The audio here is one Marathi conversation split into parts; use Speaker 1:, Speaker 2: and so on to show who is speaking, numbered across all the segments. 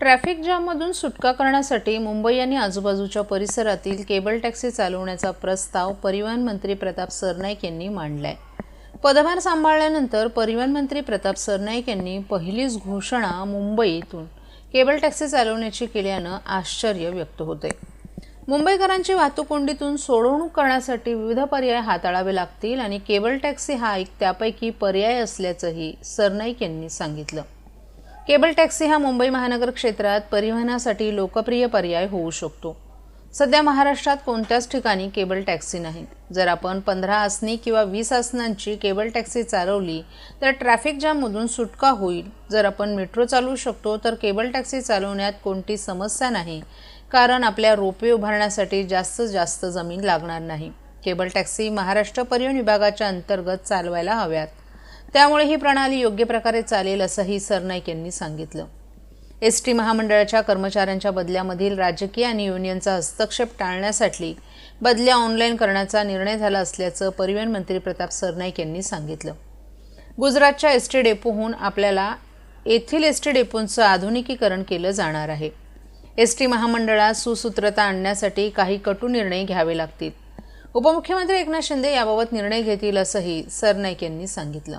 Speaker 1: ट्रॅफिक जाममधून सुटका करण्यासाठी मुंबई आणि आजूबाजूच्या परिसरातील केबल टॅक्सी चालवण्याचा प्रस्ताव परिवहन मंत्री प्रताप सरनाईक यांनी मांडला आहे पदभार सांभाळल्यानंतर परिवहन मंत्री प्रताप सरनाईक यांनी पहिलीच घोषणा मुंबईतून केबल टॅक्सी चालवण्याची केल्यानं आश्चर्य व्यक्त होते मुंबईकरांची वाहतूक कोंडीतून सोडवणूक करण्यासाठी विविध पर्याय हाताळावे लागतील आणि केबल टॅक्सी हा एक त्यापैकी पर्याय असल्याचंही सरनाईक यांनी सांगितलं. केबल टॅक्सी हा मुंबई महानगर क्षेत्रात परिवहनासाठी लोकप्रिय पर्याय होऊ शकतो. सध्या महाराष्ट्रात कोणत्याच ठिकाणी केबल टॅक्सी नाहीत जर आपण पंधरा आसनी किंवा वीस आसनांची केबल टॅक्सी चालवली तर ट्रॅफिक जाममधून सुटका होईल. जर आपण मेट्रो चालवू शकतो तर केबल टॅक्सी चालवण्यात कोणती समस्या नाही. कारण आपल्या रोपे उभारण्यासाठी जास्तीत जास्त जमीन लागणार नाही. केबल टॅक्सी महाराष्ट्र परिवहन विभागाच्या अंतर्गत चालवायला हव्यात. त्यामुळे ही प्रणाली योग्य प्रकारे चालेल असंही सरनाईक यांनी सांगितलं. एस टी महामंडळाच्या कर्मचाऱ्यांच्या बदल्यामधील राजकीय आणि युनियनचा हस्तक्षेप टाळण्यासाठी बदल्या ऑनलाईन करण्याचा निर्णय झाला असल्याचं परिवहन मंत्री प्रताप सरनाईक यांनी सांगितलं. गुजरातच्या एस टी डेपोहून आपल्याला येथील एस टी डेपोंचं आधुनिकीकरण केलं जाणार आहे. एस टी महामंडळात सुसूत्रता आणण्यासाठी काही कटू निर्णय घ्यावे लागतील. उपमुख्यमंत्री एकनाथ शिंदे याबाबत निर्णय घेतील असंही सरनाईक यांनी सांगितलं.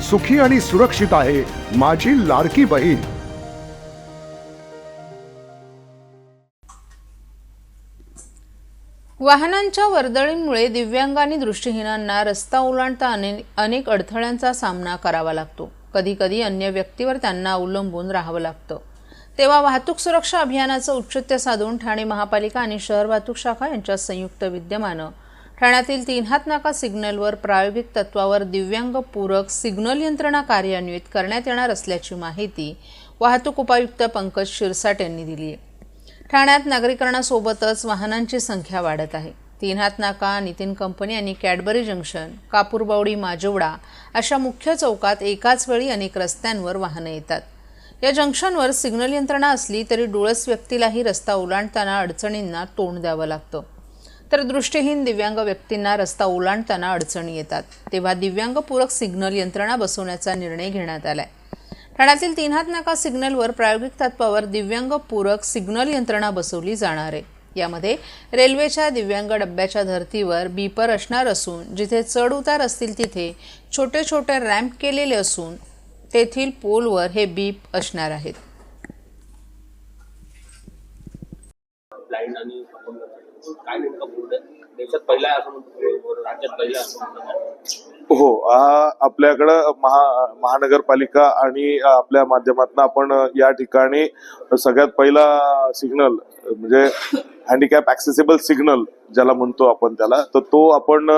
Speaker 2: सुखी आणि सुरक्षित आहे माझी लाडकी बहीण.
Speaker 1: वाहनांच्या वर्दळींमुळे दिव्यांग आणि दृष्टीहीनांना रस्ता ओलांडता अनेक अडथळ्यांचा सामना करावा लागतो. कधीकधी अन्य व्यक्तीवर त्यांना अवलंबून राहावं लागतं. तेव्हा वाहतूक सुरक्षा अभियानाचं औचित्य साधून ठाणे महापालिका आणि शहर वाहतूक शाखा यांच्या संयुक्त विद्यमानं ठाण्यातील तीन हात नाका सिग्नलवर प्रायोगिक तत्वावर दिव्यांग पूरक सिग्नल यंत्रणा कार्यान्वित करण्यात येणार असल्याची माहिती वाहतूक उपायुक्त पंकज शिरसाट यांनी दिली आहे. ठाण्यात नागरीकरणासोबतच वाहनांची संख्या वाढत आहे. तीन हात नाका नितीन कंपनी आणि कॅडबरी जंक्शन कापूरबावडी माजोवडा अशा मुख्य चौकात एकाच वेळी अनेक रस्त्यांवर वाहनं येतात. या जंक्शनवर सिग्नल यंत्रणा असली तरी डोळस व्यक्तीलाही रस्ता ओलांडताना अडचणींना तोंड द्यावं लागतं. तर दृष्टीहीन दिव्यांग व्यक्तींना रस्ता ओलांडताना अडचणी येतात. तेव्हा दिव्यांगपूरक सिग्नल यंत्रणा बसवण्याचा निर्णय घेण्यात आलाय. ठाण्यातील तीन हात नाका सिग्नलवर प्रायोगिक तत्वावर दिव्यांगपूरक सिग्नल यंत्रणा बसवली जाणार आहे. यामध्ये रेल्वेच्या दिव्यांग डब्याच्या धर्तीवर बीपर असणार असून जिथे चढ उतार असतील तिथे छोटे छोटे रॅम्प केलेले असून तेथील पोलवर हे बीप असणार आहेत.
Speaker 3: काय बोर्ड देशात पहिला असं म्हणतो राज्यात पहिला असं
Speaker 4: हो आपल्याकडं महा महानगरपालिका आणि आपल्या माध्यमातून आपण या ठिकाणी सगळ्यात पहिला सिग्नल म्हणजे हँडिकॅप ऍक्सेसिबल सिग्नल ज्याला म्हणतो आपण त्याला तर तो आपण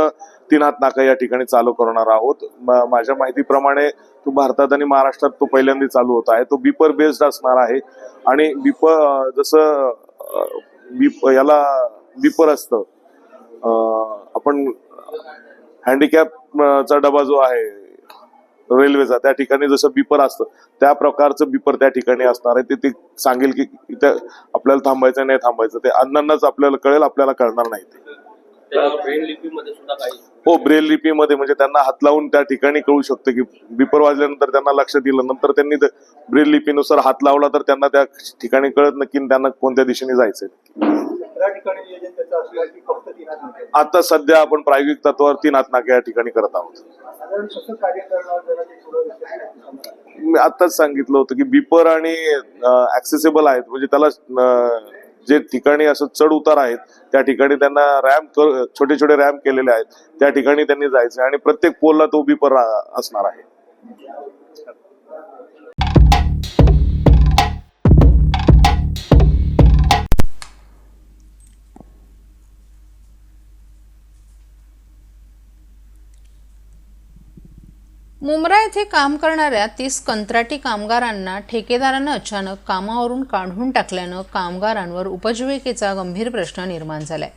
Speaker 4: तीन हात नाका या ठिकाणी चालू करणार आहोत. माझ्या माहितीप्रमाणे तो भारतात आणि महाराष्ट्रात तो पहिल्यांदा चालू होत आहे. तो बीपर बेस्ड असणार आहे. आणि बीप जसं बीप याला बीपर असतं. आपण हँडिकॅप चा डबा जो आहे रेल्वेचा त्या ठिकाणी जसं बिपर असतं त्या प्रकारचं बिपर त्या ठिकाणी असणार आहे. ते सांगेल की इथं आपल्याला थांबायचं नाही थांबायचं. ते अण्णांनाच आपल्याला कळेल आपल्याला कळणार नाही ते. हो ब्रेल लिपीमध्ये म्हणजे त्यांना हात लावून त्या ठिकाणी कळू शकतं की बिपर वाजल्यानंतर त्यांना लक्ष दिलं नंतर त्यांनी ब्रेल लिपीनुसार हात लावला तर त्यांना त्या ठिकाणी कळत नक्की त्यांना कोणत्या दिशेने जायचंय.
Speaker 5: ठिकाणी.
Speaker 4: आता सध्या आपण प्रायोगिक तत्वावर तीन हात नाके या ठिकाणी करत आहोत. मी आताच सांगितलं होतं की बिपर आणि ऍक्सेसिबल आहेत म्हणजे त्याला जे ठिकाणी असं चढ उतार आहेत त्या ठिकाणी त्यांना रॅम्प छोटे छोटे रॅम्प केलेले आहेत त्या ठिकाणी त्यांनी जायचं आणि प्रत्येक पोलला तो बीपर असणार आहे
Speaker 1: मुंब्रा येथे काम करणाऱ्या तीस कंत्राटी कामगारांना ठेकेदारानं अचानक कामावरून काढून टाकल्यानं कामगारांवर उपजीविकेचा गंभीर प्रश्न निर्माण झालाय.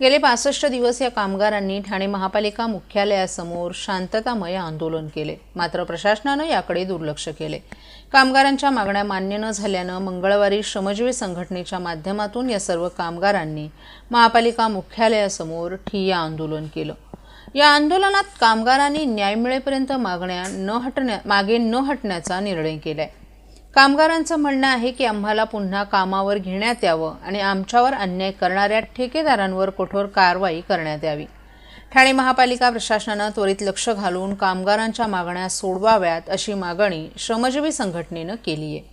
Speaker 1: गेले पासष्ट दिवस या कामगारांनी ठाणे महापालिका मुख्यालयासमोर शांततामय आंदोलन केले. मात्र प्रशासनानं याकडे दुर्लक्ष केले. कामगारांच्या मागण्या मान्य न झाल्यानं मंगळवारी श्रमजीवी संघटनेच्या माध्यमातून या सर्व कामगारांनी महापालिका मुख्यालयासमोर ठिय्या आंदोलन केलं. या आंदोलनात कामगारांनी न्याय मिळेपर्यंत मागण्या न हटण्या मागे न हटण्याचा निर्णय केलाय. कामगारांचं म्हणणं आहे की आम्हाला पुन्हा कामावर घेण्यात यावं आणि आमच्यावर अन्याय करणाऱ्या ठेकेदारांवर कठोर कारवाई करण्यात यावी. ठाणे महापालिका प्रशासनानं त्वरित लक्ष घालून कामगारांच्या मागण्या सोडवाव्यात अशी मागणी श्रमजीवी संघटनेनं केली आहे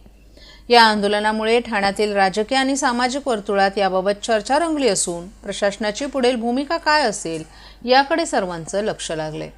Speaker 1: या आंदोलनामुळे ठाण्यातील राजकीय आणि सामाजिक वर्तुळात याबाबत चर्चा रंगली असून प्रशासनाची पुढील भूमिका काय असेल याकडे सर्वांचं लक्ष लागलंय.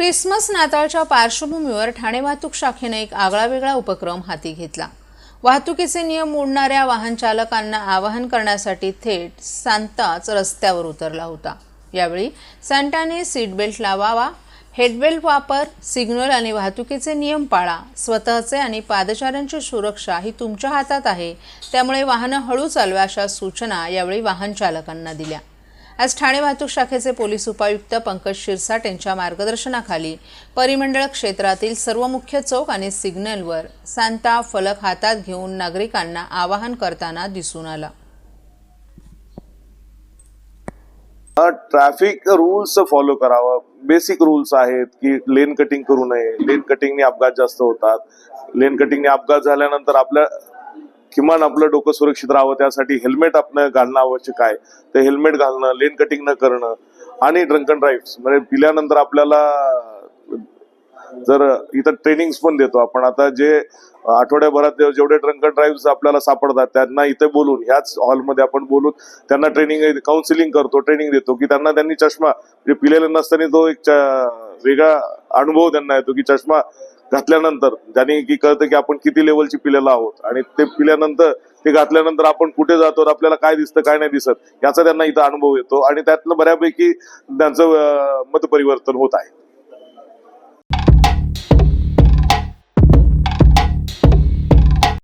Speaker 1: क्रिसमस नाताळच्या पार्श्वभूमीवर ठाणे वाहतूक शाखेने एक आगळावेगळा उपक्रम हाती घेतला. वाहतुकीचे नियम मोडणाऱ्या वाहन चालकांना आवाहन करण्यासाठी थेट सांताच रस्त्यावर उतरला होता. यावेळी सांताने सीट बेल्ट लावावा हेडबेल्ट वापर सिग्नल आणि वाहतुकीचे नियम पाळा स्वतःचे आणि पादचाऱ्यांची सुरक्षा ही तुमच्या हातात आहे त्यामुळे वाहनं हळू चालवा अशा सूचना यावेळी वाहन चालकांना दिल्या. आज ठाणे वाहतूक शाखेचे पोलीस उपायुक्त पंकज शिरसाट यांच्या मार्गदर्शनाखाली परिमंडळ क्षेत्रातील सर्व मुख्य चौक आणि सिग्नलवर सांता फलक हातात घेऊन नागरिकांना आवाहन करताना दिसून आला.
Speaker 4: ट्रॅफिक रूल्स फॉलो करावं. बेसिक रूल्स आहेत की लेन कटिंग करू नये. लेन कटिंगने अपघात जास्त होतात. लेन कटिंगने अपघात झाल्यानंतर आपल्या किमान आपलं डोकं सुरक्षित राहावं त्यासाठी हेल्मेट आपण घालणं आवश्यक आहे. ते हेल्मेट घालणं लेन कटिंग न करणं आणि ड्रंकन ड्राईव्ह म्हणजे पिल्यानंतर आपल्याला जर इथं ट्रेनिंग्स पण देतो आपण. आता जे आठवड्याभरात जेवढे ड्रंकन ड्राईव्ह आपल्याला सापडतात त्यांना इथे बोलून ह्याच हॉलमध्ये आपण बोलून त्यांना ट्रेनिंग काउन्सिलिंग करतो ट्रेनिंग देतो की त्यांना त्यांनी चष्मा म्हणजे पिलेले नसताना तो एक वेगळा अनुभव त्यांना येतो की चष्मा घातल्यानंतर ज्याने की कळतं की आपण किती लेवलची पिलेला आहोत आणि ते पिल्यानंतर ते घातल्यानंतर आपण कुठे जातो आपल्याला काय दिसतं काय नाही दिसत याचा त्यांना इथं अनुभव येतो आणि त्यातनं बऱ्यापैकी त्यांचं मतपरिवर्तन होत आहे.